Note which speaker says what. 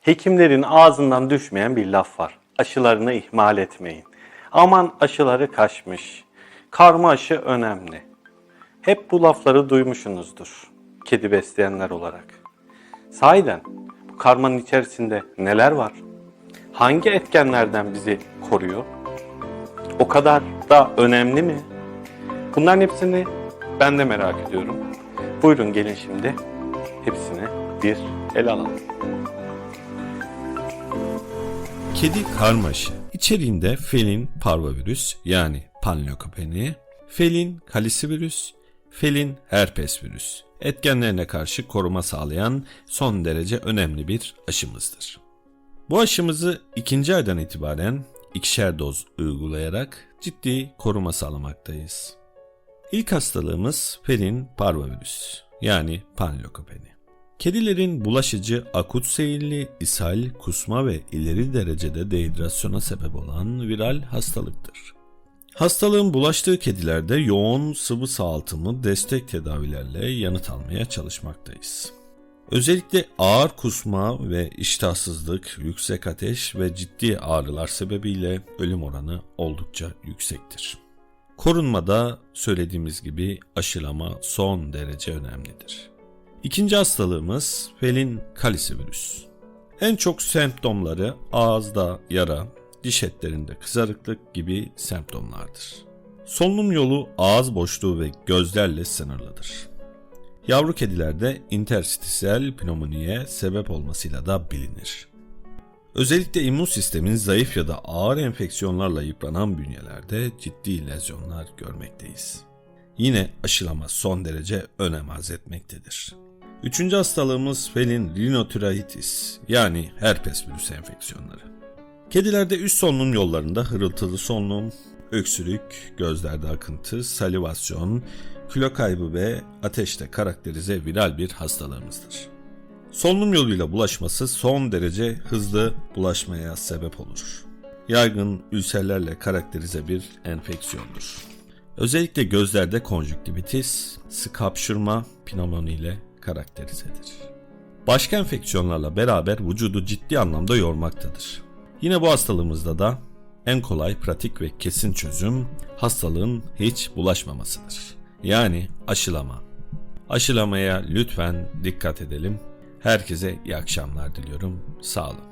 Speaker 1: Hekimlerin ağzından düşmeyen bir laf var. Aşılarını ihmal etmeyin. Aman aşıları kaçmış. Karma aşı önemli. Hep bu lafları duymuşsunuzdur. Kedi besleyenler olarak. Sahiden bu karmanın içerisinde neler var? Hangi etkenlerden bizi koruyor? O kadar da önemli mi? Bunların hepsini ben de merak ediyorum. Buyurun gelin şimdi hepsini bir ele alalım.
Speaker 2: Kedi karmaşı. İçeriğinde felin parvovirüs yani panleukopeni, felin kalisivirüs, felin herpes virüs etkenlerine karşı koruma sağlayan son derece önemli bir aşımızdır. Bu aşımızı ikinci aydan itibaren ikişer doz uygulayarak ciddi koruma sağlamaktayız. İlk hastalığımız felin parvovirüs yani panleukopeni. Kedilerin bulaşıcı akut seyirli, ishal, kusma ve ileri derecede dehidrasyona sebep olan viral hastalıktır. Hastalığın bulaştığı kedilerde yoğun sıvı sağaltımı destek tedavilerle yanıt almaya çalışmaktayız. Özellikle ağır kusma ve iştahsızlık, yüksek ateş ve ciddi ağrılar sebebiyle ölüm oranı oldukça yüksektir. Korunmada söylediğimiz gibi aşılama son derece önemlidir. İkinci hastalığımız felin kalisivirüs. En çok semptomları ağızda yara, diş etlerinde kızarıklık gibi semptomlardır. Solunum yolu ağız boşluğu ve gözlerle sınırlıdır. Yavru kedilerde interstisyal pneumoniye sebep olmasıyla da bilinir. Özellikle immün sistemin zayıf ya da ağır enfeksiyonlarla yıpranan bünyelerde ciddi lezyonlar görmekteyiz. Yine aşılama son derece önem arz etmektedir. Üçüncü hastalığımız felin rinotrahitis yani herpes virüs enfeksiyonları. Kedilerde üst solunum yollarında hırıltılı solunum, öksürük, gözlerde akıntı, salivasyon, kilo kaybı ve ateşte karakterize viral bir hastalığımızdır. Solunum yoluyla bulaşması son derece hızlı bulaşmaya sebep olur. Yaygın ülserlerle karakterize bir enfeksiyondur. Özellikle gözlerde konjüktivitis, sık hapşırma, pnömoni ile karakterizedir. Başka enfeksiyonlarla beraber vücudu ciddi anlamda yormaktadır. Yine bu hastalığımızda da en kolay, pratik ve kesin çözüm hastalığın hiç bulaşmamasıdır. Yani aşılama. Aşılamaya lütfen dikkat edelim. Herkese iyi akşamlar diliyorum. Sağ olun.